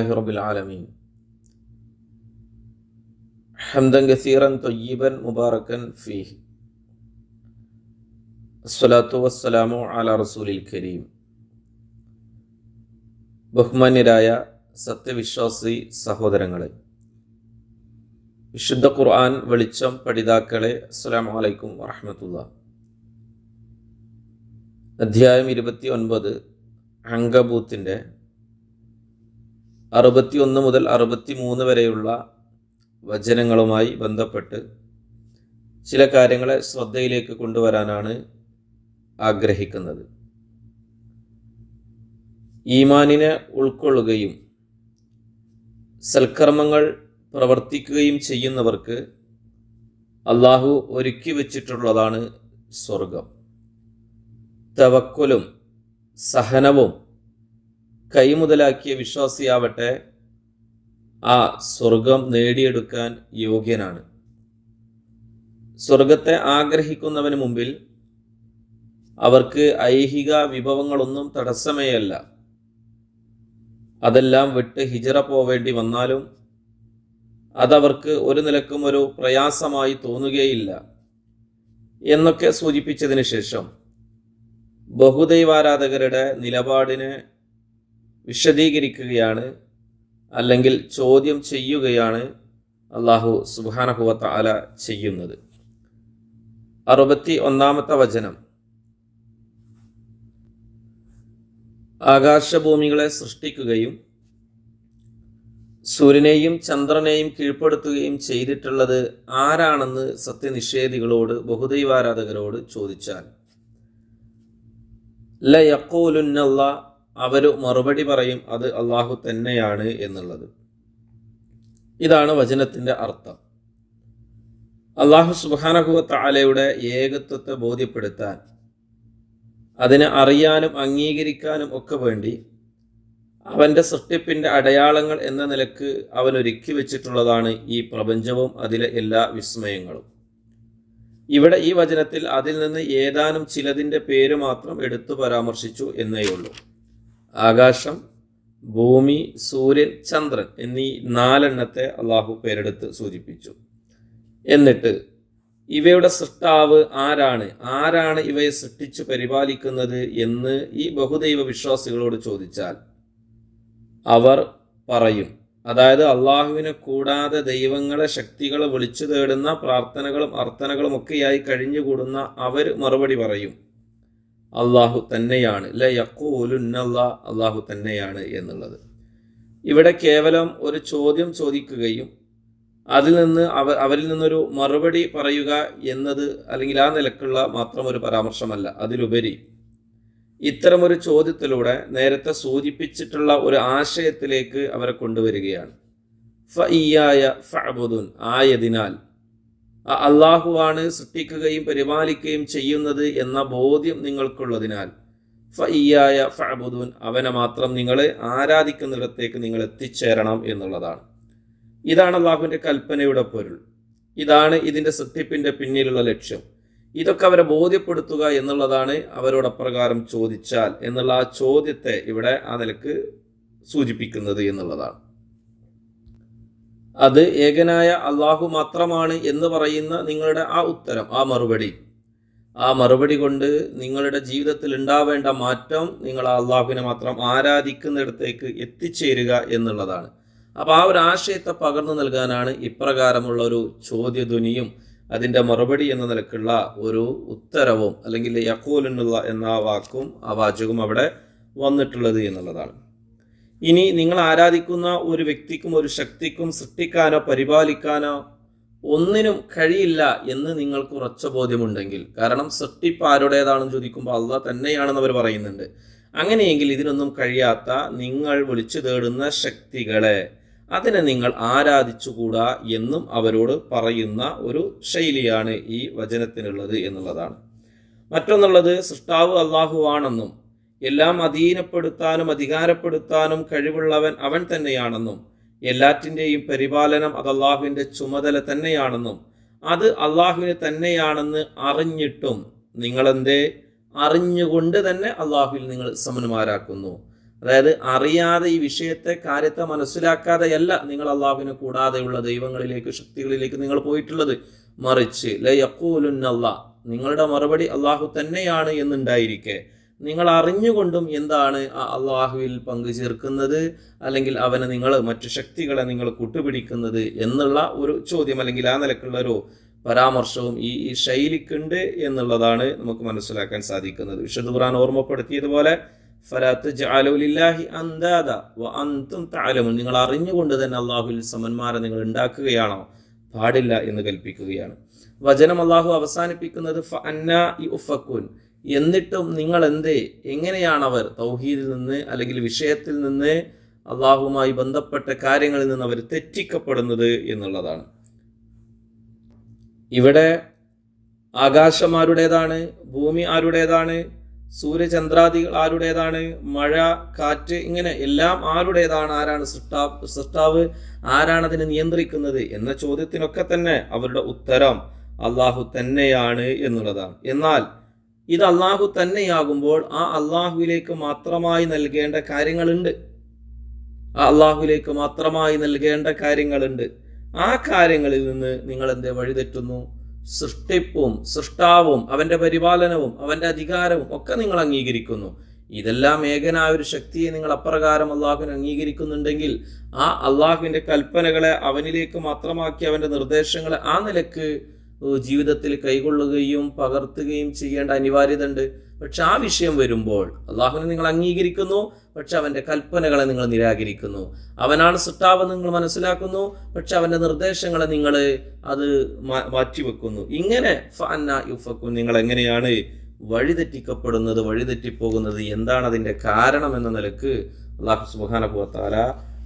لله رب العالمين حمدا كثيرا طيبا مباركا فيه الصلاة والسلام على رسول الكريم ബഹുമാന്യരായ സത്യവിശ്വാസി സഹോദരങ്ങളെ വിശുദ്ധ ഖുർആൻ വെളിച്ചം പഠിതാക്കളെ അസ്സലാം വലൈക്കും വറഹമത്തുള്ള അധ്യായം ഇരുപത്തി ഒൻപത് അങ്കബൂത്തിൻ്റെ അറുപത്തി ഒന്ന് മുതൽ അറുപത്തി മൂന്ന് വരെയുള്ള വചനങ്ങളുമായി ബന്ധപ്പെട്ട് ചില കാര്യങ്ങളെ ശ്രദ്ധയിലേക്ക് കൊണ്ടുവരാനാണ് ആഗ്രഹിക്കുന്നത്. ഈമാനിനെ ഉൾക്കൊള്ളുകയും സൽക്കർമ്മങ്ങൾ പ്രവർത്തിക്കുകയും ചെയ്യുന്നവർക്ക് അള്ളാഹു ഒരുക്കി വച്ചിട്ടുള്ളതാണ് സ്വർഗം തവക്കുലും സഹനവും കൈമുതലാക്കിയ വിശ്വാസിയാവട്ടെ ആ സ്വർഗം നേടിയെടുക്കാൻ യോഗ്യനാണ്. സ്വർഗത്തെ ആഗ്രഹിക്കുന്നവന് മുമ്പിൽ അവർക്ക് ഐഹിക വിഭവങ്ങളൊന്നും തടസ്സമേയല്ല. അതെല്ലാം വിട്ട് ഹിജറ പോവേണ്ടി വന്നാലും അതവർക്ക് ഒരു നിലക്കും ഒരു പ്രയാസമായി തോന്നുകയില്ല എന്നൊക്കെ സൂചിപ്പിച്ചതിന് ശേഷം ബഹുദൈവാരാധകരുടെ നിലപാടിനെ വിശദീകരിക്കുകയാണ് അല്ലെങ്കിൽ ചോദ്യം ചെയ്യുകയാണ് അള്ളാഹു സുബാനഹുവത്ത അല ചെയ്യുന്നത്. അറുപത്തി ഒന്നാമത്തെ വചനം. ആകാശഭൂമികളെ സൃഷ്ടിക്കുകയും സൂര്യനെയും ചന്ദ്രനെയും കീഴ്പ്പെടുത്തുകയും ചെയ്തിട്ടുള്ളത് ആരാണെന്ന് സത്യനിഷേധികളോട് ബഹുദൈവാരാധകരോട് ചോദിച്ചാൽ ലയക്കോലുന്നല്ല അവർ മറുപടി പറയും അത് അള്ളാഹു തന്നെയാണ് എന്നുള്ളത്. ഇതാണ് വചനത്തിന്റെ അർത്ഥം. അള്ളാഹു സുബാനഹുവത്ത ആലയുടെ ഏകത്വത്തെ ബോധ്യപ്പെടുത്താൻ അതിനെ അറിയാനും അംഗീകരിക്കാനും ഒക്കെ വേണ്ടി അവന്റെ സൃഷ്ടിപ്പിന്റെ അടയാളങ്ങൾ എന്ന നിലയ്ക്ക് അവൻ ഒരുക്കി വെച്ചിട്ടുള്ളതാണ് ഈ പ്രപഞ്ചവും അതിലെ എല്ലാ വിസ്മയങ്ങളും. ഇവിടെ ഈ വചനത്തിൽ അതിൽ നിന്ന് ഏതാനും ചിലതിന്റെ പേര് മാത്രം എടുത്തു പരാമർശിച്ചു എന്നേയുള്ളൂ. ആകാശം ഭൂമി സൂര്യൻ ചന്ദ്രൻ എന്നീ നാലെണ്ണത്തെ അള്ളാഹു പേരെടുത്ത് സൂചിപ്പിച്ചു. എന്നിട്ട് ഇവയുടെ സൃഷ്ടാവ് ആരാണ്? ആരാണ് ഇവയെ സൃഷ്ടിച്ചു പരിപാലിക്കുന്നത് എന്ന് ഈ ബഹുദൈവ വിശ്വാസികളോട് ചോദിച്ചാൽ അവർ പറയും. അതായത് അള്ളാഹുവിനെ കൂടാതെ ദൈവങ്ങളെ ശക്തികളെ വിളിച്ചു തേടുന്ന പ്രാർത്ഥനകളും അർത്ഥനകളും ഒക്കെയായി കഴിഞ്ഞുകൂടുന്ന അവർ മറുപടി പറയും. അള്ളാഹു തന്നെയാണ്. ല യക്കൂലുന്നല്ലാ അള്ളാഹു തന്നെയാണ് എന്നുള്ളത്. ഇവിടെ കേവലം ഒരു ചോദ്യം ചോദിക്കുകയും അതിൽ നിന്ന് അവ അവരിൽ നിന്നൊരു മറുപടി പറയുക എന്നത് അല്ലെങ്കിൽ ആ നിലക്കുള്ള മാത്രം ഒരു പരാമർശമല്ല. അതിലുപരി ഇത്തരമൊരു ചോദ്യത്തിലൂടെ നേരത്തെ സൂചിപ്പിച്ചിട്ടുള്ള ഒരു ആശയത്തിലേക്ക് അവരെ കൊണ്ടുവരികയാണ്. ഫ ഇയായ ആയതിനാൽ അള്ളാഹുവാണ് സൃഷ്ടിക്കുകയും പരിപാലിക്കുകയും ചെയ്യുന്നത് എന്ന ബോധ്യം നിങ്ങൾക്കുള്ളതിനാൽ ഫയ്യായ ഫഅബുദൂൻ അവനെ മാത്രം നിങ്ങൾ ആരാധിക്കുന്നിടത്തേക്ക് നിങ്ങൾ എത്തിച്ചേരണം എന്നുള്ളതാണ്. ഇതാണ് അള്ളാഹുവിന്റെ കൽപ്പനയുടെ പൊരുൾ. ഇതാണ് ഇതിന്റെ സൃഷ്ടിപ്പിന്റെ പിന്നിലുള്ള ലക്ഷ്യം. ഇതൊക്കെ അവരെ ബോധ്യപ്പെടുത്തുക എന്നുള്ളതാണ് അവരോട് അപ്രകാരം ചോദിച്ചാൽ എന്നുള്ള ആ ചോദ്യത്തെ ഇവിടെ ആ നിലയ്ക്ക് സൂചിപ്പിക്കുന്നത് എന്നുള്ളതാണ്. അത് ഏകനായ അള്ളാഹു മാത്രമാണ് എന്ന് പറയുന്ന നിങ്ങളുടെ ആ ഉത്തരം ആ മറുപടി. ആ മറുപടി കൊണ്ട് നിങ്ങളുടെ ജീവിതത്തിൽ ഉണ്ടാവേണ്ട മാറ്റം നിങ്ങൾ അള്ളാഹുവിനെ മാത്രം ആരാധിക്കുന്നിടത്തേക്ക് എത്തിച്ചേരുക എന്നുള്ളതാണ്. അപ്പോൾ ആ ഒരു ആശയത്തെ പകർന്നു നൽകാനാണ് ഇപ്രകാരമുള്ള ഒരു ചോദ്യധ്വനിയും അതിന്റെ മറുപടി എന്ന നിലക്കുള്ള ഒരു ഉത്തരവും അല്ലെങ്കിൽ യക്കോലിനുള്ള എന്ന വാക്കും ആ വാചകവും അവിടെ വന്നിട്ടുള്ളത് എന്നുള്ളതാണ്. ഇനി നിങ്ങൾ ആരാധിക്കുന്ന ഒരു വ്യക്തിക്കും ഒരു ശക്തിക്കും സൃഷ്ടിക്കാനോ പരിപാലിക്കാനോ ഒന്നിനും കഴിയില്ല എന്ന് നിങ്ങൾക്ക് ഉറച്ച ബോധ്യമുണ്ടെങ്കിൽ കാരണം സൃഷ്ടിപ്പ് ആരുടേതാണെന്ന് ചോദിക്കുമ്പോൾ അള്ളാഹ് തന്നെയാണെന്ന് അവർ പറയുന്നുണ്ട്. അങ്ങനെയെങ്കിൽ ഇതിനൊന്നും കഴിയാത്ത നിങ്ങൾ വിളിച്ചു തേടുന്ന ശക്തികളെ അതിനെ നിങ്ങൾ ആരാധിച്ചുകൂടാ എന്നും അവരോട് പറയുന്ന ഒരു ശൈലിയാണ് ഈ വചനത്തിനുള്ളത് എന്നുള്ളതാണ്. മറ്റൊന്നുള്ളത് സൃഷ്ടാവ് അള്ളാഹുവാണെന്നും എല്ലാം അധീനപ്പെടുത്താനും അധികാരപ്പെടുത്താനും കഴിവുള്ളവൻ അവൻ തന്നെയാണെന്നും എല്ലാറ്റിന്റെയും പരിപാലനം അത് അള്ളാഹുവിന്റെ ചുമതല തന്നെയാണെന്നും അത് അള്ളാഹുവിന് തന്നെയാണെന്ന് അറിഞ്ഞിട്ടും നിങ്ങളെന്തേ? അറിഞ്ഞുകൊണ്ട് തന്നെ അള്ളാഹുവിൽ നിങ്ങൾ സമന്മാരാക്കുന്നു. അതായത് അറിയാതെ ഈ വിഷയത്തെ കാര്യത്തെ മനസ്സിലാക്കാതെയല്ല നിങ്ങൾ അള്ളാഹുവിനെ കൂടാതെയുള്ള ദൈവങ്ങളിലേക്ക് ശക്തികളിലേക്ക് നിങ്ങൾ പോയിട്ടുള്ളത്. മറിച്ച് ലയക്കൂലുന്നല്ല നിങ്ങളുടെ മറുപടി അള്ളാഹു തന്നെയാണ് എന്നുണ്ടായിരിക്കെ. നിങ്ങൾ അറിഞ്ഞുകൊണ്ടും എന്താണ് ആ അള്ളാഹുവിൽ പങ്കു ചേർക്കുന്നത് അല്ലെങ്കിൽ അവനെ നിങ്ങൾ മറ്റു ശക്തികളെ നിങ്ങൾ കൂട്ടുപിടിക്കുന്നത് എന്നുള്ള ഒരു ചോദ്യം അല്ലെങ്കിൽ ആ നിലക്കുള്ള ഒരു പരാമർശവും ഈ ഈ ശൈലിക്കുണ്ട് എന്നുള്ളതാണ് നമുക്ക് മനസ്സിലാക്കാൻ സാധിക്കുന്നത്. വിശുദ്ധ ഖുർആൻ ഓർമ്മപ്പെടുത്തിയതുപോലെ ഫലാത്ത് ജാലുലില്ലാഹി അന്താദ വ അന്തും താലമുൻ നിങ്ങൾ അറിഞ്ഞുകൊണ്ട് തന്നെ അള്ളാഹുവിൽ സമന്മാരെ നിങ്ങൾ ഉണ്ടാക്കുകയാണോ? പാടില്ല എന്ന് കൽപ്പിക്കുകയാണ്. വചനം അള്ളാഹു അവസാനിപ്പിക്കുന്നത് ഫ ഇ ഉഫക്കുൻ. എന്നിട്ടും നിങ്ങൾ എന്തേ എങ്ങനെയാണ് അവർ തൗഹീദിൽ നിന്ന് അല്ലെങ്കിൽ വിഷയത്തിൽ നിന്ന് അള്ളാഹുമായി ബന്ധപ്പെട്ട കാര്യങ്ങളിൽ നിന്ന് അവർ തെറ്റിക്കപ്പെടുന്നത് എന്നുള്ളതാണ്. ഇവിടെ ആകാശം ആരുടേതാണ് ഭൂമി ആരുടേതാണ് സൂര്യചന്ദ്രാദികൾ ആരുടേതാണ് മഴ കാറ്റ് ഇങ്ങനെ എല്ലാം ആരുടേതാണ് ആരാണ് സൃഷ്ടാവ് സൃഷ്ടാവ് ആരാണ് അതിനെ നിയന്ത്രിക്കുന്നത് എന്ന ചോദ്യത്തിനൊക്കെ തന്നെ അവരുടെ ഉത്തരം അള്ളാഹു തന്നെയാണ് എന്നുള്ളതാണ്. എന്നാൽ ഇത് അള്ളാഹു തന്നെയാകുമ്പോൾ ആ അള്ളാഹുവിലേക്ക് മാത്രമായി നൽകേണ്ട കാര്യങ്ങളുണ്ട്. ആ അള്ളാഹുവിലേക്ക് മാത്രമായി നൽകേണ്ട കാര്യങ്ങളുണ്ട്. ആ കാര്യങ്ങളിൽ നിന്ന് നിങ്ങൾ എന്തേ വഴിതെറ്റുന്നു? സൃഷ്ടിപ്പും സൃഷ്ടാവും അവന്റെ പരിപാലനവും അവന്റെ അധികാരവും ഒക്കെ നിങ്ങൾ അംഗീകരിക്കുന്നു. ഇതെല്ലാം ഏകനായ ഒരു ശക്തിയെ നിങ്ങൾ അപ്രകാരം അള്ളാഹുവിനെ അംഗീകരിക്കുന്നുണ്ടെങ്കിൽ ആ അള്ളാഹുവിന്റെ കൽപ്പനകളെ അവനിലേക്ക് മാത്രമാക്കി അവന്റെ നിർദ്ദേശങ്ങളെ ആ നിലയ്ക്ക് ജീവിതത്തിൽ കൈകൊള്ളുകയും പകർത്തുകയും ചെയ്യേണ്ട അനിവാര്യത ഉണ്ട് പക്ഷെ ആ വിഷയം വരുമ്പോൾ അള്ളാഹുവിനെ നിങ്ങൾ അംഗീകരിക്കുന്നു പക്ഷെ അവന്റെ കൽപ്പനകളെ നിങ്ങൾ നിരാകരിക്കുന്നു. അവനാണ് സൃഷ്ടാവെന്ന് നിങ്ങൾ മനസ്സിലാക്കുന്നു പക്ഷെ അവന്റെ നിർദ്ദേശങ്ങളെ നിങ്ങൾ അത് മാറ്റിവെക്കുന്നു. ഇങ്ങനെ ഫന്ന യുഫക്കും നിങ്ങൾ എങ്ങനെയാണ് വഴിതെറ്റിക്കപ്പെടുന്നത് വഴിതെറ്റിപ്പോകുന്നത് എന്താണ് അതിന്റെ കാരണം എന്ന നിലയ്ക്ക് അള്ളാഹു സുബാനബുത്താല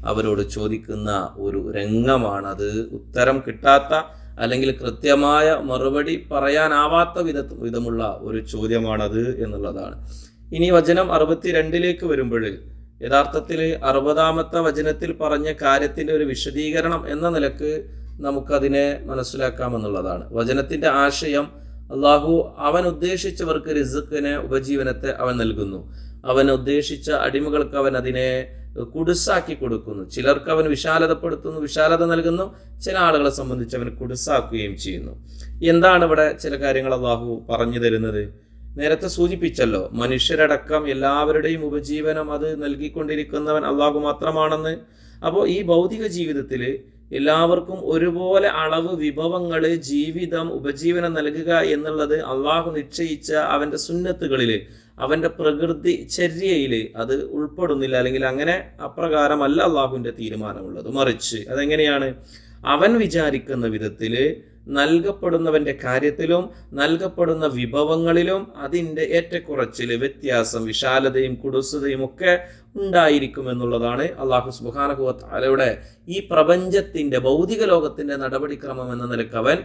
അവരോട് ചോദിക്കുന്ന ഒരു രംഗമാണത്. ഉത്തരം കിട്ടാത്ത അല്ലെങ്കിൽ കൃത്യമായ മറുപടി പറയാനാവാത്ത വിധ വിധമുള്ള ഒരു ചോദ്യമാണത് എന്നുള്ളതാണ്. ഇനി വചനം അറുപത്തിരണ്ടിലേക്ക് വരുമ്പോൾ യഥാർത്ഥത്തിൽ അറുപതാമത്തെ വചനത്തിൽ പറഞ്ഞ കാര്യത്തിന്റെ ഒരു വിശദീകരണം എന്ന നിലയ്ക്ക് നമുക്കതിനെ മനസ്സിലാക്കാമെന്നുള്ളതാണ്. വചനത്തിന്റെ ആശയം അള്ളാഹു അവൻ ഉദ്ദേശിച്ചവർക്ക് റിസുക്കിനെ ഉപജീവനത്തെ അവൻ നൽകുന്നു. അവൻ ഉദ്ദേശിച്ച അടിമകൾക്ക് അവൻ അതിനെ കുടുസാക്കി കൊടുക്കുന്നു. ചിലർക്ക് അവൻ വിശാലതപ്പെടുത്തുന്നു വിശാലത നൽകുന്നു. ചില ആളുകളെ സംബന്ധിച്ച് അവൻ കുടുസാക്കുകയും ചെയ്യുന്നു. എന്താണ് ഇവിടെ ചില കാര്യങ്ങൾ അള്ളാഹു പറഞ്ഞു തരുന്നത്? നേരത്തെ സൂചിപ്പിച്ചല്ലോ മനുഷ്യരടക്കം എല്ലാവരുടെയും ഉപജീവനം അത് നൽകിക്കൊണ്ടിരിക്കുന്നവൻ അള്ളാഹു മാത്രമാണെന്ന്. അപ്പോൾ ഈ ഭൗതിക ജീവിതത്തിൽ എല്ലാവർക്കും ഒരുപോലെ അളവ് വിഭവങ്ങൾ ജീവിതം ഉപജീവനം നൽകുക എന്നുള്ളത് അള്ളാഹു നിശ്ചയിച്ച അവന്റെ സുന്നത്തുകളിൽ അവന്റെ പ്രകൃതി ചര്യയിൽ അത് ഉൾപ്പെടുന്നില്ല അല്ലെങ്കിൽ അങ്ങനെ അപ്രകാരമല്ല അള്ളാഹുവിന്റെ തീരുമാനമുള്ളത്. മറിച്ച് അതെങ്ങനെയാണ്? അവൻ വിചാരിക്കുന്ന വിധത്തിൽ നൽകപ്പെടുന്നവന്റെ കാര്യത്തിലും നൽകപ്പെടുന്ന വിഭവങ്ങളിലും അതിന്റെ ഏറ്റക്കുറച്ചിൽ വ്യത്യാസം വിശാലതയും കുടുസതയും ഒക്കെ ഉണ്ടായിരിക്കും എന്നുള്ളതാണ് അള്ളാഹു സുബാനഹുവത്താലയുടെ ഈ പ്രപഞ്ചത്തിന്റെ ഭൗതിക ലോകത്തിന്റെ നടപടിക്രമം എന്ന നിലയ്ക്ക് അവൻ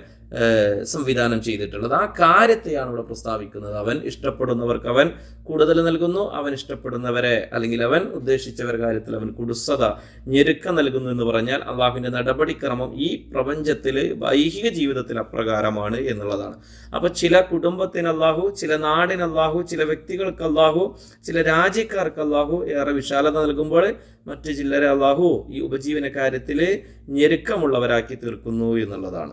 സംവിധാനം ചെയ്തിട്ടുള്ളത്. ആ കാര്യത്തെയാണ് ഇവിടെ പ്രസ്താവിക്കുന്നത്. അവൻ ഇഷ്ടപ്പെടുന്നവർക്ക് അവൻ കൂടുതൽ നൽകുന്നു അവൻ ഇഷ്ടപ്പെടുന്നവരെ അല്ലെങ്കിൽ അവൻ ഉദ്ദേശിച്ചവർ കാര്യത്തിൽ അവൻ കുടുസത ഞെരുക്കം നൽകുന്നു എന്ന് പറഞ്ഞാൽ അള്ളാഹുവിന്റെ നടപടിക്രമം ഈ പ്രപഞ്ചത്തിൽ വൈഹിക ജീവിതത്തിൽ അപ്രകാരമാണ് എന്നുള്ളതാണ്. അപ്പോൾ ചില കുടുംബത്തിന് അള്ളാഹു ചില നാടിന് അള്ളാഹു ചില വ്യക്തികൾക്ക് അള്ളാഹു ചില രാജ്യക്കാർക്ക് അള്ളാഹു ഏറെ വിശാലത നൽകുമ്പോൾ മറ്റു ചിലരെ അള്ളാഹു ഈ ഉപജീവന കാര്യത്തിൽ ഞെരുക്കമുള്ളവരാക്കി തീർക്കുന്നു എന്നുള്ളതാണ്.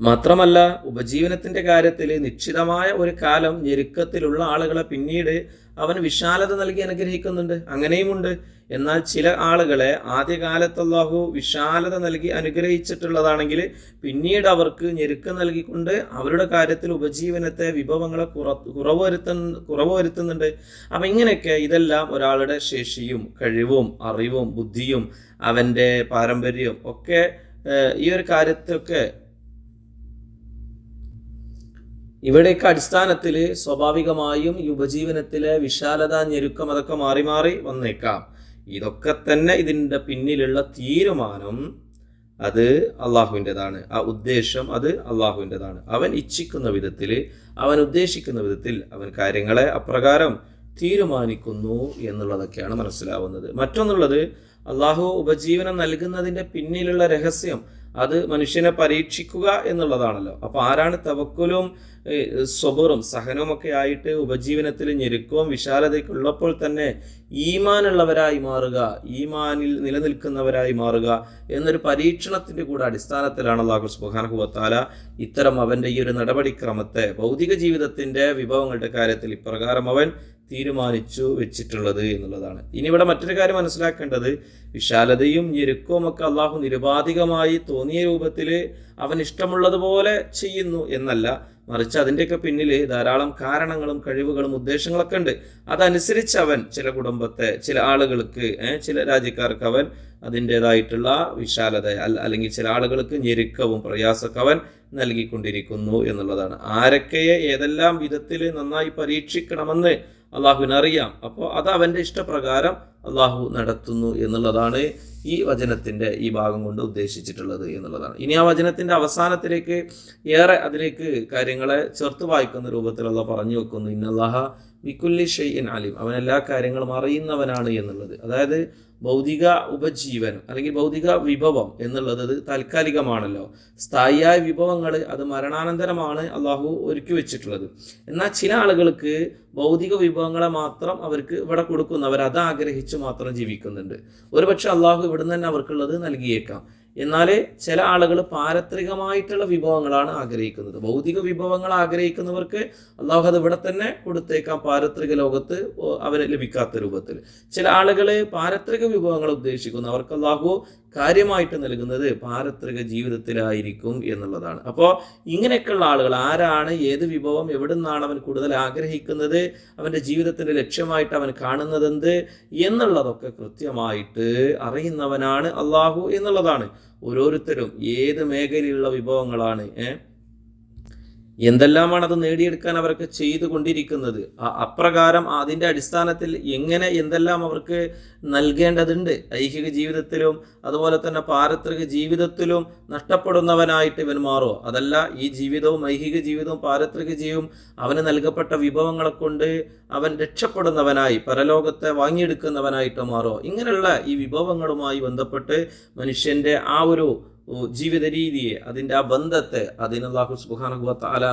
മാത്രമല്ല ഉപജീവനത്തിന്റെ കാര്യത്തിൽ നിശ്ചിതമായ ഒരു കാലം ഞെരുക്കത്തിലുള്ള ആളുകളെ പിന്നീട് അവന് വിശാലത നൽകി അനുഗ്രഹിക്കുന്നുണ്ട്. അങ്ങനെയുമുണ്ട്. എന്നാൽ ചില ആളുകളെ ആദ്യകാലത്ത് അള്ളാഹു വിശാലത നൽകി അനുഗ്രഹിച്ചിട്ടുള്ളതാണെങ്കിൽ പിന്നീട് അവർക്ക് ഞെരുക്കം നൽകിക്കൊണ്ട് അവരുടെ കാര്യത്തിൽ ഉപജീവനത്തെ വിഭവങ്ങളെ കുറ കുറവ് വരുത്ത കുറവ് വരുത്തുന്നുണ്ട് അപ്പം ഇങ്ങനെയൊക്കെ ഇതെല്ലാം ഒരാളുടെ ശേഷിയും കഴിവും അറിവും ബുദ്ധിയും അവന്റെ പാരമ്പര്യവും ഒക്കെ ഈ ഒരു കാര്യത്തൊക്കെ ഇവിടെയൊക്കെ അടിസ്ഥാനത്തിൽ സ്വാഭാവികമായും ഈ ഉപജീവനത്തിലെ വിശാലത ഞെരുക്കം അതൊക്കെ മാറി മാറി വന്നേക്കാം. ഇതൊക്കെ തന്നെ ഇതിന്റെ പിന്നിലുള്ള തീരുമാനം അത് അള്ളാഹുവിന്റെതാണ്. ആ ഉദ്ദേശം അത് അള്ളാഹുവിന്റെതാണ്. അവൻ ഇച്ഛിക്കുന്ന വിധത്തിൽ അവൻ ഉദ്ദേശിക്കുന്ന വിധത്തിൽ അവൻ കാര്യങ്ങളെ അപ്രകാരം തീരുമാനിക്കുന്നു എന്നുള്ളതൊക്കെയാണ് മനസ്സിലാവുന്നത്. മറ്റൊന്നുള്ളത് അള്ളാഹു ഉപജീവനം നൽകുന്നതിന്റെ പിന്നിലുള്ള രഹസ്യം അത് മനുഷ്യനെ പരീക്ഷിക്കുക എന്നുള്ളതാണല്ലോ. അപ്പോൾ ആരാണ് തവക്കുലും സ്വബറും സഹനവും ഒക്കെ ആയിട്ട് ഉപജീവനത്തിൽ ഞെരുക്കവും വിശാലതയൊക്കെ ഉള്ളപ്പോൾ തന്നെ ഈമാനുള്ളവരായി മാറുക ഈമാനിൽ നിലനിൽക്കുന്നവരായി മാറുക എന്നൊരു പരീക്ഷണത്തിന്റെ കൂടെ അടിസ്ഥാനത്തിലാണ് അള്ളാഹു സുബാനഹുവത്താല ഇത്തരം അവന്റെ ഈ ഒരു നടപടിക്രമത്തെ ഭൗതിക ജീവിതത്തിന്റെ വിഭവങ്ങളുടെ കാര്യത്തിൽ ഇപ്രകാരം അവൻ തീരുമാനിച്ചു വെച്ചിട്ടുള്ളത് എന്നുള്ളതാണ്. ഇനി ഇവിടെ മറ്റൊരു കാര്യം മനസ്സിലാക്കേണ്ടത് വിശാലതയും ഞെരുക്കവും ഒക്കെ അള്ളാഹു നിരുപാധികമായി തോന്നിയ രൂപത്തിൽ അവൻ ഇഷ്ടമുള്ളതുപോലെ ചെയ്യുന്നു എന്നല്ല മറിച്ച് അതിന്റെയൊക്കെ പിന്നിൽ ധാരാളം കാരണങ്ങളും കഴിവുകളും ഉദ്ദേശങ്ങളൊക്കെ ഉണ്ട്. അതനുസരിച്ച് അവൻ ചില കുടുംബത്തെ ചില ആളുകൾക്ക് ചില രാജ്യക്കാർക്ക് അവൻ അതിന്റെതായിട്ടുള്ള വിശാലത അല്ലെങ്കിൽ ചില ആളുകൾക്ക് ഞെരുക്കവും പ്രയാസമൊക്കെ അവൻ നൽകിക്കൊണ്ടിരിക്കുന്നു എന്നുള്ളതാണ്. ആരൊക്കെയെ ഏതെല്ലാം വിധത്തിൽ നന്നായി പരീക്ഷിക്കണമെന്ന് അള്ളാഹുവിന് അറിയാം അപ്പോൾ അത് അവന്റെ ഇഷ്ടപ്രകാരം അള്ളാഹു നടത്തുന്നു എന്നുള്ളതാണ് ഈ വചനത്തിന്റെ ഈ ഭാഗം കൊണ്ട് ഉദ്ദേശിച്ചിട്ടുള്ളത് എന്നുള്ളതാണ്. ഇനി ആ വചനത്തിന്റെ അവസാനത്തിലേക്ക് ഏറെ അതിലേക്ക് കാര്യങ്ങളെ ചേർത്ത് വായിക്കുന്ന രൂപത്തിലുള്ള പറഞ്ഞു വെക്കുന്നു. ഇന്നല്ലാഹ വിക്കുല്ലി ഷെയ്ൻ അലിം. അവൻ എല്ലാ കാര്യങ്ങളും അറിയുന്നവനാണ് എന്നുള്ളത്. അതായത് ഭൗതിക ഉപജീവനം അല്ലെങ്കിൽ ഭൗതിക വിഭവം എന്നുള്ളത് അത് താൽക്കാലികമാണല്ലോ. സ്ഥായിയായ വിഭവങ്ങൾ അത് മരണാനന്തരമാണ് അള്ളാഹു ഒരുക്കി വെച്ചിട്ടുള്ളത്. എന്നാൽ ചില ആളുകൾക്ക് ഭൗതിക വിഭവങ്ങളെ മാത്രം അവർക്ക് ഇവിടെ കൊടുക്കുന്നു അവർ അത് ആഗ്രഹിച്ച് മാത്രം ജീവിക്കുന്നുണ്ട്. ഒരുപക്ഷെ അള്ളാഹു ഇവിടുന്ന് തന്നെ അവർക്കുള്ളത് നൽകിയേക്കാം. എന്നാൽ ചില ആളുകൾ പാരത്രികമായിട്ടുള്ള വിഭവങ്ങളാണ് ആഗ്രഹിക്കുന്നത്. ഭൗതിക വിഭവങ്ങൾ ആഗ്രഹിക്കുന്നവർക്ക് അള്ളാഹു അത് ഇവിടെ തന്നെ കൊടുത്തേക്കാം പാരത്രിക ലോകത്ത് അവന് ലഭിക്കാത്ത രൂപത്തിൽ. ചില ആളുകൾ പാരത്രിക വിഭവങ്ങൾ ഉദ്ദേശിക്കുന്നു. അവർക്ക് അള്ളാഹു കാര്യമായിട്ട് നൽകുന്നത് പാരത്രിക ജീവിതത്തിലായിരിക്കും എന്നുള്ളതാണ്. അപ്പോൾ ഇങ്ങനെയൊക്കെയുള്ള ആളുകൾ ആരാണ് ഏത് വിഭവം എവിടെ നിന്നാണ് അവൻ കൂടുതൽ ആഗ്രഹിക്കുന്നത് അവന്റെ ജീവിതത്തിന്റെ ലക്ഷ്യമായിട്ട് അവൻ കാണുന്നതെന്ത് എന്നുള്ളതൊക്കെ കൃത്യമായിട്ട് അറിയുന്നവനാണ് അള്ളാഹു എന്നുള്ളതാണ്. ഓരോരുത്തരും ഏത് മേഖലയിലുള്ള വിഭവങ്ങളാണ് ഏ? എന്തെല്ലാമാണ് അത് നേടിയെടുക്കാൻ അവർക്ക് ചെയ്തുകൊണ്ടിരിക്കുന്നത്? ആ- അപ്രകാരം അതിന്റെ അടിസ്ഥാനത്തിൽ എങ്ങനെ എന്തെല്ലാം അവർക്ക് നൽകേണ്ടതുണ്ട്? ഐഹിക ജീവിതത്തിലും അതുപോലെ തന്നെ പാരത്രിക ജീവിതത്തിലും നഷ്ടപ്പെടുന്നവനായിട്ട് ഇവൻ മാറുമോ അതല്ല ഈ ജീവിതവും ഐഹിക ജീവിതവും പാരത്രിക ജീവിതവും അവന് നൽകപ്പെട്ട വിഭവങ്ങളെ കൊണ്ട് അവൻ രക്ഷപ്പെടുന്നവനായി പരലോകത്തെ വാങ്ങിയെടുക്കുന്നവനായിട്ട് മാറുമോ ഇങ്ങനെയുള്ള ഈ വിഭവങ്ങളുമായി ബന്ധപ്പെട്ട് മനുഷ്യന്റെ ആ ഒരു ജീവിത രീതിയെ അതിന്റെ ആ ബന്ധത്തെ അതിന് അള്ളാഹു സുബാനഹുവ താല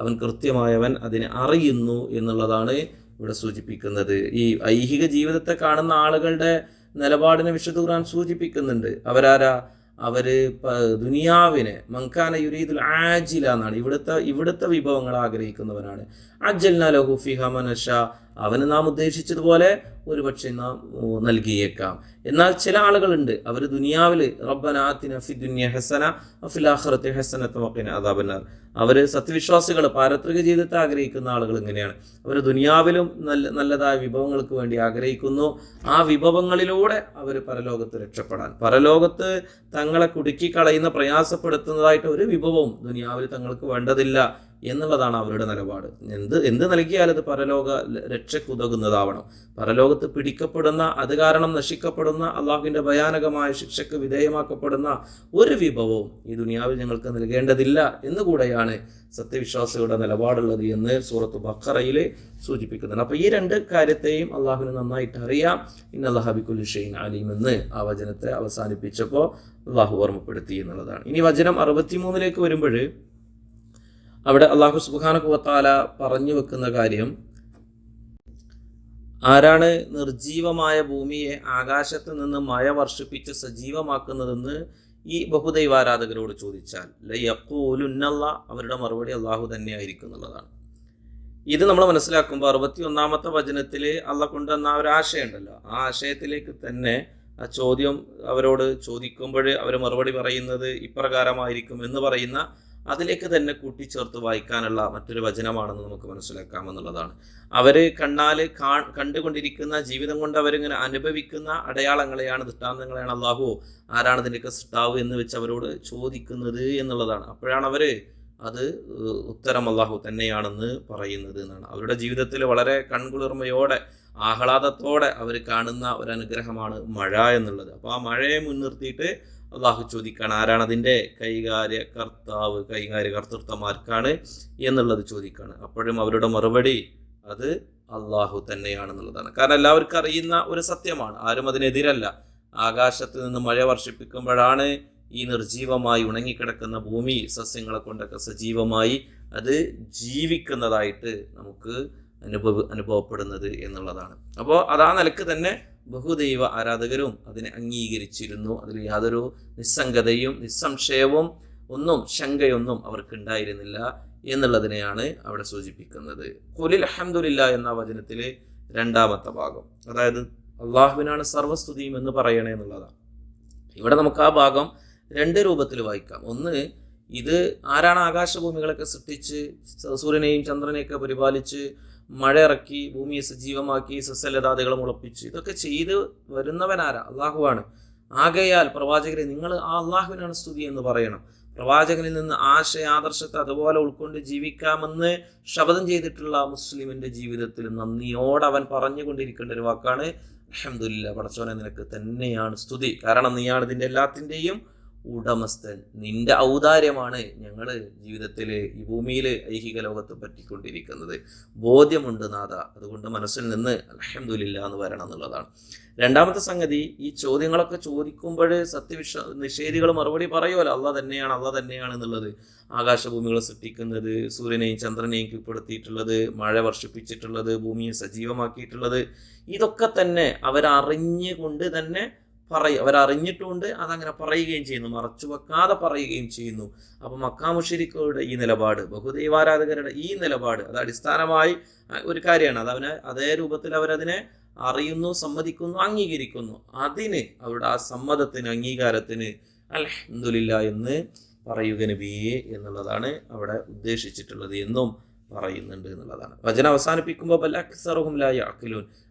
അവൻ കൃത്യമായവൻ അതിനെ അറിയുന്നു എന്നുള്ളതാണ് ഇവിടെ സൂചിപ്പിക്കുന്നത്. ഈ ഐഹിക ജീവിതത്തെ കാണുന്ന ആളുകളുടെ നിലപാടിനെ വിശുദ്ധ ഖുർആൻ സൂചിപ്പിക്കുന്നുണ്ട്. അവരാരാ? അവർ ദുനിയാവിനെ മങ്കാന യുരീദുൽ ആജില എന്നാണ്. ഇവിടുത്തെ ഇവിടുത്തെ വിഭവങ്ങൾ ആഗ്രഹിക്കുന്നവനാണ് അജൽന ലഹു ഫിഹ അവന് നാം ഉദ്ദേശിച്ചതുപോലെ ഒരുപക്ഷെ നാം നൽകിയേക്കാം. എന്നാൽ ചില ആളുകളുണ്ട് അവർ ദുനിയാവിൽ റബ്ബനാത്തിന ഫി ഹസന ഹസനത വഖിന അദാബന്നാർ അവർ സത്യവിശ്വാസികൾ പാരത്രിക ജീവിതത്തെ ആഗ്രഹിക്കുന്ന ആളുകൾ ഇങ്ങനെയാണ്. അവർ ദുനിയാവിലും നല്ല നല്ലതായ വിഭവങ്ങൾക്ക് വേണ്ടി ആഗ്രഹിക്കുന്നു. ആ വിഭവങ്ങളിലൂടെ അവർ പരലോകത്ത് രക്ഷപ്പെടാൻ പരലോകത്ത് തങ്ങളെ കുടുക്കി കളയുന്ന പ്രയാസപ്പെടുത്തുന്നതായിട്ട് ഒരു വിഭവവും ദുനിയാവിൽ തങ്ങൾക്ക് വേണ്ടതില്ല. എന്നുള്ളതാണ് അവരുടെ നിലപാട്. എന്ത് എന്ത് നൽകിയാൽ അത് പരലോക രക്ഷക്കുതകുന്നതാവണം പരലോകത്ത് പിടിക്കപ്പെടുന്ന അത് കാരണം നശിക്കപ്പെടുന്ന അള്ളാഹുവിന്റെ ഭയാനകമായ ശിക്ഷയ്ക്ക് വിധേയമാക്കപ്പെടുന്ന ഒരു വിഭവവും ഈ ദുനിയാവിൽ ഞങ്ങൾക്ക് നൽകേണ്ടതില്ല എന്നുകൂടെയാണ് സത്യവിശ്വാസികളുടെ നിലപാടുള്ളത് എന്ന് സൂറത്ത് ബഖറയിൽ സൂചിപ്പിക്കുന്നുണ്ട്. അപ്പോൾ ഈ രണ്ട് കാര്യത്തെയും അള്ളാഹുവിന് നന്നായിട്ട് അറിയാം. ഇന്ന് ബിക്കുൽ ഷെയ്ൻ അലീം എന്ന് ആ വചനത്തെ അവസാനിപ്പിച്ചപ്പോൾ അള്ളാഹു ഓർമ്മപ്പെടുത്തി എന്നുള്ളതാണ്. ഇനി വചനം അറുപത്തിമൂന്നിലേക്ക് വരുമ്പോൾ അവിടെ അള്ളാഹു സുബാനക്കുവത്താല പറഞ്ഞു വെക്കുന്ന കാര്യം ആരാണ് നിർജീവമായ ഭൂമിയെ ആകാശത്ത് നിന്ന് മഴ വർഷിപ്പിച്ച് സജീവമാക്കുന്നതെന്ന് ഈ ബഹുദൈവാരാധകരോട് ചോദിച്ചാൽ ലയക്കൂലുന്നല്ല അവരുടെ മറുപടി അള്ളാഹു തന്നെയായിരിക്കും എന്നുള്ളതാണ്. ഇത് നമ്മൾ മനസ്സിലാക്കുമ്പോൾ അറുപത്തി ഒന്നാമത്തെ വചനത്തിൽ അള്ള കൊണ്ടുവന്ന ആ ഒരു ആശയമുണ്ടല്ലോ. ആ ആശയത്തിലേക്ക് തന്നെ ആ ചോദ്യം അവരോട് ചോദിക്കുമ്പോൾ അവർ മറുപടി പറയുന്നത് ഇപ്രകാരമായിരിക്കും എന്ന് പറയുന്ന അതിലേക്ക് തന്നെ കൂട്ടിച്ചേർത്ത് വായിക്കാനുള്ള മറ്റൊരു വചനമാണെന്ന് നമുക്ക് മനസ്സിലാക്കാമെന്നുള്ളതാണ് അവർ കണ്ണാൽ കാ കണ്ടുകൊണ്ടിരിക്കുന്ന ജീവിതം കൊണ്ട് അവരിങ്ങനെ അനുഭവിക്കുന്ന അടയാളങ്ങളെയാണ് ദൃഷ്ടാന്തങ്ങളെയാണ് അള്ളാഹു ആരാണ് ഇതിന്റെയൊക്കെ സൃഷ്ടാവ് എന്ന് വെച്ച് അവരോട് ചോദിക്കുന്നത് എന്നുള്ളതാണ്. അപ്പോഴാണ് അവർ അത് ഉത്തരം അള്ളാഹു തന്നെയാണെന്ന് പറയുന്നത് എന്നാണ്. അവരുടെ ജീവിതത്തിൽ വളരെ കൺകുളിർമയോടെ ആഹ്ലാദത്തോടെ അവർ കാണുന്ന ഒരു അനുഗ്രഹമാണ് മഴ എന്നുള്ളത്. അപ്പോൾ ആ മഴയെ മുൻനിർത്തിയിട്ട് അള്ളാഹു ചോദിക്കുകയാണ് ആരാണ് അതിന്റെ കൈകാര്യ കർത്താവ് കൈകാര്യ കർത്തൃത്വമാർക്കാണ് എന്നുള്ളത് ചോദിക്കുകയാണ് അപ്പോഴും അവരുടെ മറുപടി അത് അള്ളാഹു തന്നെയാണെന്നുള്ളതാണ്. കാരണം എല്ലാവർക്കും അറിയുന്ന ഒരു സത്യമാണ് ആരും അതിനെതിരല്ല. ആകാശത്ത് നിന്ന് മഴ വർഷിപ്പിക്കുമ്പോഴാണ് ഈ നിർജീവമായി ഉണങ്ങിക്കിടക്കുന്ന ഭൂമി സസ്യങ്ങളെ കൊണ്ടൊക്കെ സജീവമായി അത് ജീവിക്കുന്നതായിട്ട് നമുക്ക് അനുഭവ അനുഭവപ്പെടുന്നത് എന്നുള്ളതാണ്. അപ്പോൾ അതാ നിലയ്ക്ക് തന്നെ ബഹുദൈവ ആരാധകരും അതിനെ അംഗീകരിച്ചിരുന്നു. അതിൽ യാതൊരു നിസ്സംഗതയും നിസ്സംശയവും ഒന്നും ശങ്കയൊന്നും അവർക്ക് ഉണ്ടായിരുന്നില്ല എന്നുള്ളതിനെയാണ് അവിടെ സൂചിപ്പിക്കുന്നത്. കുലിൽ അഹമ്മദില്ല എന്ന വചനത്തിലെ രണ്ടാമത്തെ ഭാഗം. അതായത് അള്ളാഹുവിനാണ് സർവസ്തുതിയും എന്ന് പറയണേ എന്നുള്ളതാണ്. ഇവിടെ നമുക്ക് ആ ഭാഗം രണ്ട് രൂപത്തിൽ വായിക്കാം. ഒന്ന് ഇത് ആരാണ് ആകാശഭൂമികളൊക്കെ സൃഷ്ടിച്ച് സൂര്യനെയും ചന്ദ്രനെയൊക്കെ പരിപാലിച്ച് മഴ ഇറക്കി ഭൂമിയെ സജീവമാക്കി സസ്യലതാദികളെ മുളപ്പിച്ച് ഇതൊക്കെ ചെയ്ത് വരുന്നവനാരാ? അള്ളാഹുവാണ്. ആകയാൽ പ്രവാചകരെ നിങ്ങൾ ആ അള്ളാഹുവിനാണ് സ്തുതി എന്ന് പറയണം. പ്രവാചകനിൽ നിന്ന് ആശയ ആദർശത്തെ അതുപോലെ ഉൾക്കൊണ്ട് ജീവിക്കാമെന്ന് ശപഥം ചെയ്തിട്ടുള്ള മുസ്ലിമിന്റെ ജീവിതത്തിൽ നന്ദിയോടെ അവൻ പറഞ്ഞുകൊണ്ടിരിക്കേണ്ട ഒരു വാക്കാണ് അഹമ്മദില്ല പടച്ചോനെ നിനക്ക് തന്നെയാണ് സ്തുതി. കാരണം നീയാണ് ഇതിന്റെ എല്ലാത്തിന്റെയും ഉടമസ്ഥൻ. നിന്റെ ഔദാര്യമാണ് ഞങ്ങൾ ജീവിതത്തിൽ ഈ ഭൂമിയിൽ ഐഹിക ലോകത്ത് പറ്റിക്കൊണ്ടിരിക്കുന്നത്. ബോധ്യമുണ്ട് നാഥ. അതുകൊണ്ട് മനസ്സിൽ നിന്ന് അലഹമില്ല എന്ന് വരണം എന്നുള്ളതാണ്. രണ്ടാമത്തെ സംഗതി ഈ ചോദ്യങ്ങളൊക്കെ ചോദിക്കുമ്പോൾ സത്യവിശ്വ നിഷേധികൾ മറുപടി പറയുമല്ലോ അള്ള തന്നെയാണ് അള്ള തന്നെയാണ് എന്നുള്ളത്. ആകാശഭൂമികളെ സൃഷ്ടിക്കുന്നത് സൂര്യനെയും ചന്ദ്രനെയും കീഴ്പ്പെടുത്തിയിട്ടുള്ളത് മഴ വർഷിപ്പിച്ചിട്ടുള്ളത് ഭൂമിയെ സജീവമാക്കിയിട്ടുള്ളത്. ഇതൊക്കെ തന്നെ അവരറിഞ്ഞുകൊണ്ട് തന്നെ പറയും അവരറിഞ്ഞിട്ടുമുണ്ട് അതങ്ങനെ പറയുകയും ചെയ്യുന്നു മറച്ചു വെക്കാതെ പറയുകയും ചെയ്യുന്നു. അപ്പം മക്കാമുഷരിക്കയുടെ ഈ നിലപാട് ബഹുദൈവാരാധകരുടെ ഈ നിലപാട് അത് അടിസ്ഥാനമായി ഒരു കാര്യമാണ്. അത് അതേ രൂപത്തിൽ അവരതിനെ അറിയുന്നു സമ്മതിക്കുന്നു അംഗീകരിക്കുന്നു. അതിന് അവരുടെ ആ സമ്മതത്തിന് അംഗീകാരത്തിന് അൽഹംദുലില്ല എന്ന് പറയുക നബിയെ എന്നുള്ളതാണ് അവിടെ ഉദ്ദേശിച്ചിട്ടുള്ളത് എന്നും പറയുന്നുണ്ട് എന്നുള്ളതാണ്. വചന അവസാനിപ്പിക്കുമ്പോൾ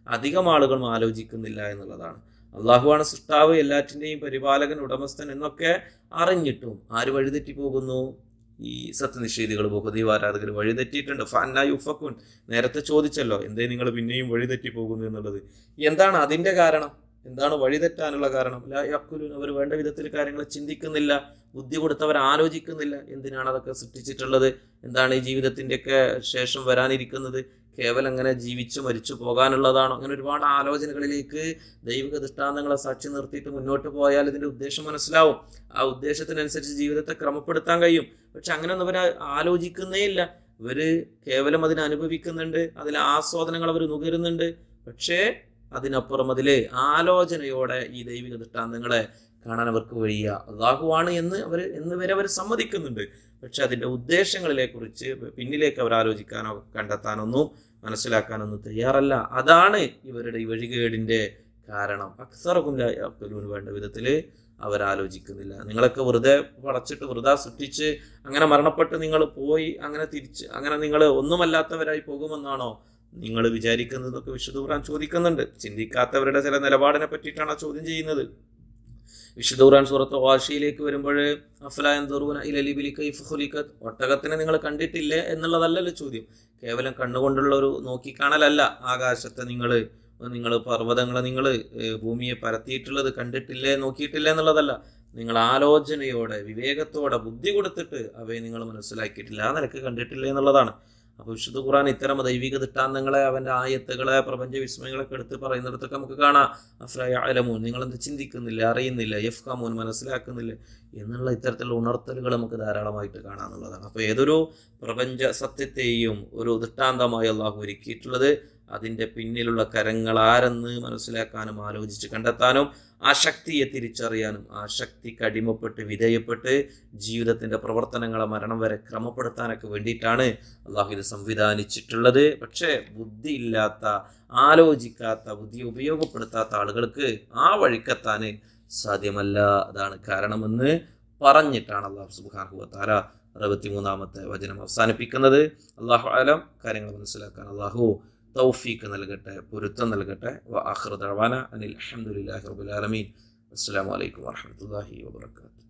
അധികം ആളുകളും ആലോചിക്കുന്നില്ല എന്നുള്ളതാണ്. അള്ളാഹുവാണ് സൃഷ്ടാവ് എല്ലാറ്റിന്റെയും പരിപാലകൻ ഉടമസ്ഥൻ എന്നൊക്കെ അറിഞ്ഞിട്ടും ആര് വഴിതെറ്റി പോകുന്നു ഈ സത്യനിഷേധികൾ ബഹുദൈവ ആരാധകർ വഴിതെറ്റിയിട്ടുണ്ട്. ഫന്ന യുഫക്കുൻ നേരത്തെ ചോദിച്ചല്ലോ എന്തേ നിങ്ങൾ പിന്നെയും വഴിതെറ്റി പോകുന്നു എന്നുള്ളത്? എന്താണ് അതിന്റെ കാരണം? എന്താണ് വഴിതെറ്റാനുള്ള കാരണം? ലാ യക്കുലൂൻ അവർ വേണ്ട വിധത്തിൽ കാര്യങ്ങൾ ചിന്തിക്കുന്നില്ല ബുദ്ധി കൊടുത്തവർ ആലോചിക്കുന്നില്ല. എന്തിനാണ് അതൊക്കെ സൃഷ്ടിച്ചിട്ടുള്ളത്? എന്താണ് ഈ ജീവിതത്തിന്റെയൊക്കെ ശേഷം വരാനിരിക്കുന്നത്? കേവലം അങ്ങനെ ജീവിച്ചു മരിച്ചു പോകാനുള്ളതാണോ? അങ്ങനെ ഒരുപാട് ആലോചനകളിലേക്ക് ദൈവിക ദൃഷ്ടാന്തങ്ങളെ സാക്ഷി നിർത്തിയിട്ട് മുന്നോട്ട് പോയാൽ ഇതിന്റെ ഉദ്ദേശം മനസ്സിലാവും. ആ ഉദ്ദേശത്തിനനുസരിച്ച് ജീവിതത്തെ ക്രമപ്പെടുത്താൻ കഴിയും. പക്ഷെ അങ്ങനെ ഒന്നും അവർ ആലോചിക്കുന്നേ ഇല്ല. ഇവർ കേവലം അതിനെ അനുഭവിക്കുന്നുണ്ട് അതിലെ ആസ്വാദനങ്ങൾ അവർ നുകരുന്നുണ്ട്. പക്ഷേ അതിനപ്പുറം അതിലെ ആലോചനയോടെ ഈ ദൈവിക ദൃഷ്ടാന്തങ്ങളെ കാണാൻ അവർക്ക് വഴിയ അള്ളാഹുവാണ് എന്ന് അവർ എന്ന് വരെ അവർ സമ്മതിക്കുന്നുണ്ട്. പക്ഷെ അതിന്റെ ഉദ്ദേശങ്ങളെ കുറിച്ച് പിന്നിലേക്ക് അവർ ആലോചിക്കാനോ കണ്ടെത്താനൊന്നും മനസ്സിലാക്കാനൊന്നും തയ്യാറല്ല. അതാണ് ഇവരുടെ ഈ വഴികേടിന്റെ കാരണം. അക്സറക്കും ലായാക്കലൂന് വേണ്ട വിധത്തിൽ അവരാലോചിക്കുന്നില്ല നിങ്ങളൊക്കെ വെറുതെ വളച്ചിട്ട് വെറുതെ സൃഷ്ടിച്ച് അങ്ങനെ മരണപ്പെട്ട് നിങ്ങൾ പോയി അങ്ങനെ തിരിച്ച് അങ്ങനെ നിങ്ങൾ ഒന്നുമല്ലാത്തവരായി പോകുമെന്നാണോ നിങ്ങൾ വിചാരിക്കുന്നതൊക്കെ വിശുദ്ധ ഖുർആൻ ചോദിക്കുന്നുണ്ട്. ചിന്തിക്കാത്തവരുടെ ചില നിലപാടിനെ പറ്റിയിട്ടാണ് ചോദ്യം ചെയ്യുന്നത്. വിശുദ്ധ ഖുർആൻ സൂറത്ത് വാശിയിലേക്ക് വരുമ്പോൾ ഒട്ടകത്തിനെ നിങ്ങൾ കണ്ടിട്ടില്ലേ എന്നുള്ളതല്ലല്ലോ ചോദ്യം. കേവലം കണ്ണുകൊണ്ടുള്ള ഒരു നോക്കിക്കാണലല്ല ആകാശത്തെ നിങ്ങൾ നിങ്ങൾ പർവതങ്ങളെ നിങ്ങൾ ഭൂമിയെ പരത്തിയിട്ടുള്ളത് കണ്ടിട്ടില്ലേ നോക്കിയിട്ടില്ല എന്നുള്ളതല്ല. നിങ്ങൾ ആലോചനയോടെ വിവേകത്തോടെ ബുദ്ധി കൊടുത്തിട്ട് അവയെ നിങ്ങൾ മനസ്സിലാക്കിയിട്ടില്ല ആ നിലയ്ക്ക് കണ്ടിട്ടില്ല എന്നുള്ളതാണ്. അപ്പോൾ വിശുദ്ധ ഖുർആൻ ഇത്തരം ദൈവിക ദൃഷ്ടാന്തങ്ങളെ അവന്റെ ആയത്തുകളെ പ്രപഞ്ച വിസ്മയങ്ങളൊക്കെ എടുത്ത് പറയുന്നിടത്തൊക്കെ നമുക്ക് കാണാം. അഫ്രയ അലമൂൻ നിങ്ങളെന്ത് ചിന്തിക്കുന്നില്ല അറിയുന്നില്ല എഫ് കമൂൻ മനസ്സിലാക്കുന്നില്ല എന്നുള്ള ഇത്തരത്തിലുള്ള ഉണർത്തലുകൾ നമുക്ക് ധാരാളമായിട്ട് കാണാമെന്നുള്ളതാണ് അപ്പോൾ ഏതൊരു പ്രപഞ്ച സത്യത്തെയും ഒരു ദൃഷ്ടാന്തമായി അള്ളാഹു ഒരുക്കിയിട്ടുള്ളത് അതിന്റെ പിന്നിലുള്ള കരങ്ങൾ ആരെന്ന് മനസ്സിലാക്കാനും ആലോചിച്ച് കണ്ടെത്താനും ആ ശക്തിയെ തിരിച്ചറിയാനും ആ ശക്തി കടിമപ്പെട്ട് വിധേയപ്പെട്ട് ജീവിതത്തിന്റെ പ്രവർത്തനങ്ങളെ മരണം വരെ ക്രമപ്പെടുത്താനൊക്കെ വേണ്ടിയിട്ടാണ് അള്ളാഹു ഇത് സംവിധാനിച്ചിട്ടുള്ളത്. പക്ഷേ ബുദ്ധിയില്ലാത്ത ആലോചിക്കാത്ത ബുദ്ധി ഉപയോഗപ്പെടുത്താത്ത ആളുകൾക്ക് ആ വഴിക്കെത്താൻ സാധ്യമല്ല. അതാണ് കാരണമെന്ന് പറഞ്ഞിട്ടാണ് അള്ളാഹു സുബാഹു താര അറുപത്തി മൂന്നാമത്തെ വചനം അവസാനിപ്പിക്കുന്നത്. അള്ളാഹു ആലം കാര്യങ്ങൾ മനസ്സിലാക്കാൻ അള്ളാഹു തൗഫീക്ക് നൽകട്ടെ പൊരുത്തം നൽകട്ടെ. വ ആഖിറു ദഅവാന അനിൽ അൽഹംദുലില്ലാഹി റബ്ബിൽ ആലമീൻ. അസ്സലാമു അലൈക്കും വറഹ്മത്തുള്ളാഹി വബറകാതുഹു.